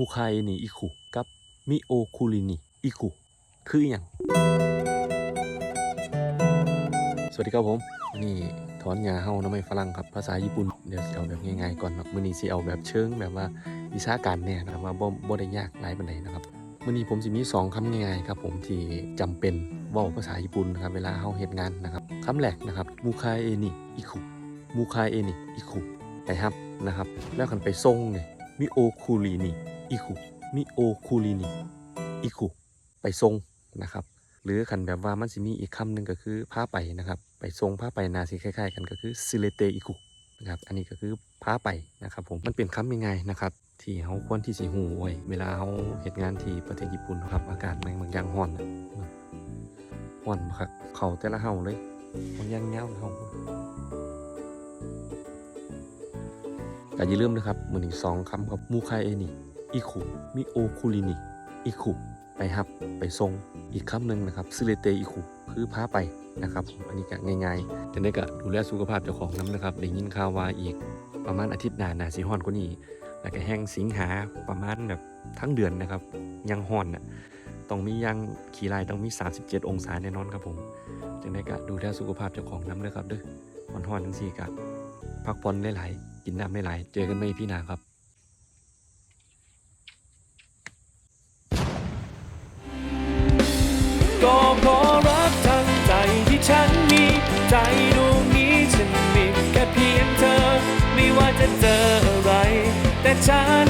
มูคายนี่อิคุกับมิโอคุรินิอิคุคืออย่าง สวัสดีครับผม นี่ถอนหญ้าเฮาน้ำไม่ฝรั่งครับ ภาษาญี่ปุ่น เดี๋ยวเอาแบบง่ายๆก่อนเนาะมื้อนี้สิเอาแบบเชิงแบบว่าวิชาการแน่นะครับว่าบ่บ่ได้ยากหลายปานใดนะครับมื้อนี้ผมสิมีสองคำง่ายๆครับผมที่จำเป็นว้าภาษาญี่ปุ่นนะครับเวลาเฮาเฮ็ดงานนะครับคำแรกนะครับมูคายนิอิคุมูคายนิอิคุไปครับนะครับ แล้วคันไปส่งเนี่ยมิโอคุรินิ อิคุมิโอคูรินิอิคุไปทรงนะครับ หรือขันแบบว่ามันสิมีอีกคำหนึ่งก็คือผ้าไปนะครับ ไปทรงผ้าไปนาสิคล้ายๆ กันก็คือซิเลเตอิคุนะครับอันนี้ก็คือผ้าไปนะครับผมมันเป็นคำยังไงนะครับที่เขาควรที่สิหูไว้เวลาเขาเหตุงานที่ประเทศญี่ปุ่นครับอากาศมันบางอย่างร้อนนะร้อนครับเขาแต่ละเฮาเลยบางอย่างเงาเฮาแต่อย่าลืมนะครับมือหนึ่งสองคำครับมูคาเอนิ อิคุมิโอคุรินิอิคุไปฮับไปทรงอีกคำหนึ่งนะครับซิเลเตอิคุคือพาไปนะครับอันนี้ก็ง่ายๆจะได้ก็ดูแลสุขภาพเจ้าของน้ำนะครับได้ยินข่าวว่าอีกประมาณอาทิตย์หน้าหนาสีฮ้อนกว่านี้แล้วก็แห้งสิงหาประมาณแบบทั้งเดือนนะครับ ยังฮ้อนน่ะต้องมียังขี่ลายต้องมี 37 องศาแน่นอนครับผมจังได้ก็ดูแลสุขภาพเจ้าของน้ำเลยครับเด้อฮ้อนๆจังซี่ก็พักผ่อนไหลายๆกินน้ำไหลายๆเจอกันไม่พี่นาครับ ก็เพราะรักทั้งใจที่ฉันมี ใจดวงนี้ฉันมีแค่เพียงเธอ ไม่ว่าจะเจออะไร แต่ฉัน